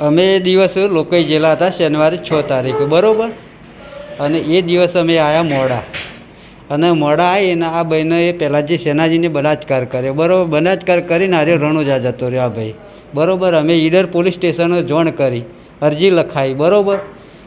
અમે એ દિવસ લોકોએ ગયેલા હતા શનિવારે છ તારીખે, બરાબર? અને એ દિવસ અમે આવ્યા મોડા. અને મોડા આવીને આ બહેનોએ પહેલાં જે સેનાજીને બલાત્કાર કર્યો, બરાબર? બલાત્કાર કરીને આર્યો રણુજા જતો રહ્યો આ ભાઈ. બરાબર? અમે ઈડર પોલીસ સ્ટેશને જોણ કરી, અરજી લખાઈ, બરાબર?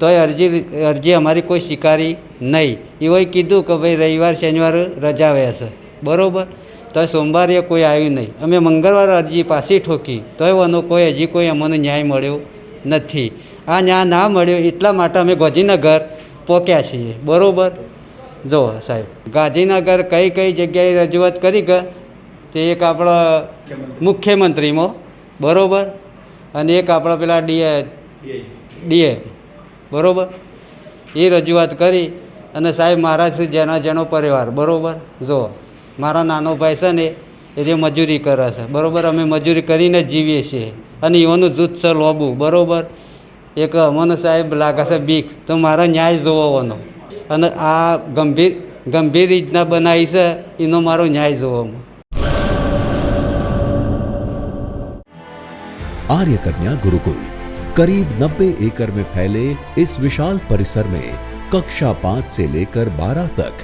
તોય અરજી અરજી અમારી કોઈ સ્વીકારી નહીં. એઓએ કીધું કે ભાઈ રવિવાર, શનિવાર રજા રહેશે બરાબર? તો સોમવારે કોઈ આવ્યું નહીં. અમે મંગળવારે અરજી પાછી ઠોકી. તોય વાનો કોઈ હજી કોઈ અમને ન્યાય મળ્યો નથી. આ ન્યાય ના મળ્યો એટલા માટે અમે ગાંધીનગર પહોંચ્યા છીએ. બરાબર? જો સાહેબ ગાંધીનગર કઈ કઈ જગ્યાએ રજૂઆત કરી કે તે એક આપણા મુખ્યમંત્રીમાં. બરાબર? અને એક આપણા પેલા ડીએ ડીએ. બરાબર? એ રજૂઆત કરી. અને સાહેબ મારા જેના જેનો પરિવાર. બરાબર? જો. મારા નાનો ભાઈ છે ને એ જે મજૂરી કરે છે બરાબર અમે મજૂરી કરીને જ જીવીએ છીએ અને એવાનું જૂથ છે લોબુ બરાબર એક અમને સાહેબ લાગે છે બીક તો મારો ન્યાય જોવાનો અને આ ગંભીર ગંભીર રીતના બનાવી છે એનો મારો ન્યાય જોવામાં आर्य कन्या गुरुकुल करीब 90 एकड़ में फैले इस विशाल परिसर में कक्षा पाँच से लेकर बारह तक